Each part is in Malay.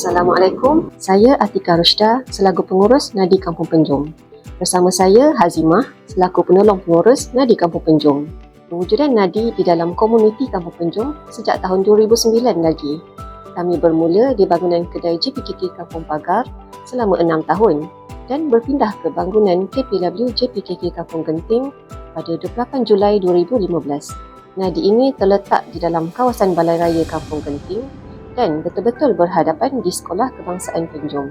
Assalamualaikum. Saya Atika Rushda selaku pengurus Nadi Kampung Penjom. Bersama saya Hazimah selaku penolong pengurus Nadi Kampung Penjom. Pewujudan Nadi di dalam komuniti Kampung Penjom sejak tahun 2009 lagi. Kami bermula di bangunan kedai JPKK Kampung Pagar selama enam tahun dan berpindah ke bangunan KPW JPKK Kampung Genting pada 28 Julai 2015. Nadi ini terletak di dalam kawasan Balai Raya Kampung Genting dan betul-betul berhadapan di Sekolah Kebangsaan Penjom.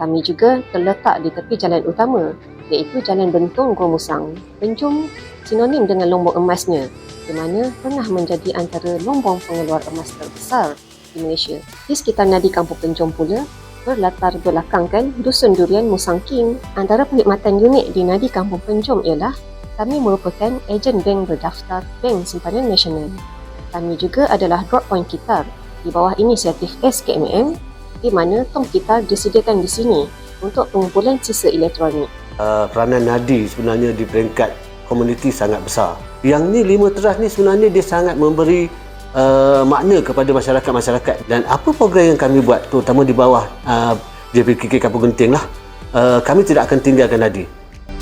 Kami juga terletak di tepi jalan utama iaitu Jalan Bentong Gua Musang. Penjom sinonim dengan lombong emasnya di mana pernah menjadi antara lombong pengeluar emas terbesar di Malaysia. Di sekitar Nadi Kampung Penjom pula berlatar belakangkan Dusun Durian Musang King. Antara perkhidmatan unik di Nadi Kampung Penjom ialah kami merupakan ejen bank berdaftar Bank Simpanan Nasional. Kami juga adalah drop point kitar di bawah inisiatif SKMM di mana tong kita disediakan di sini untuk pengumpulan sisa elektronik. Uh, peranan Nadi sebenarnya di peringkat komuniti sangat besar. Yang ni lima teras ni sebenarnya dia sangat memberi uh, makna kepada masyarakat-masyarakat dan apa program yang kami buat terutama di bawah uh, JPKK Kampung Genting lah uh, kami tidak akan tinggalkan Nadi.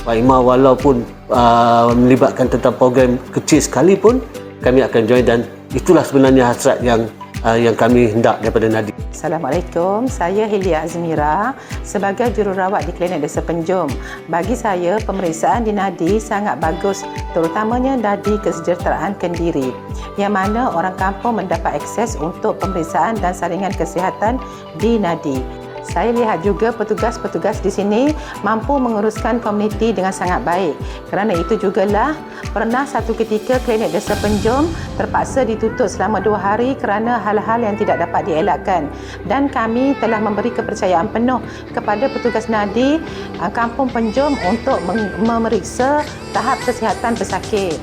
Pak Imam walaupun uh, melibatkan tentang program kecil sekalipun kami akan join dan itulah sebenarnya hasrat yang uh, yang kami hendak daripada Nadi. Assalamualaikum, saya Helia Azmira sebagai jururawat di Klinik Desa Penjom. Bagi saya, pemeriksaan di Nadi sangat bagus terutamanya Nadi Kesejahteraan Kendiri yang mana orang kampung mendapat akses untuk pemeriksaan dan saringan kesihatan di Nadi. Saya lihat juga petugas-petugas di sini mampu menguruskan komuniti dengan sangat baik. Kerana itu jugalah pernah satu ketika klinik desa Penjom terpaksa ditutup selama dua hari kerana hal-hal yang tidak dapat dielakkan. Dan kami telah memberi kepercayaan penuh kepada petugas nadi uh, Kampung Penjom untuk memeriksa tahap kesihatan pesakit.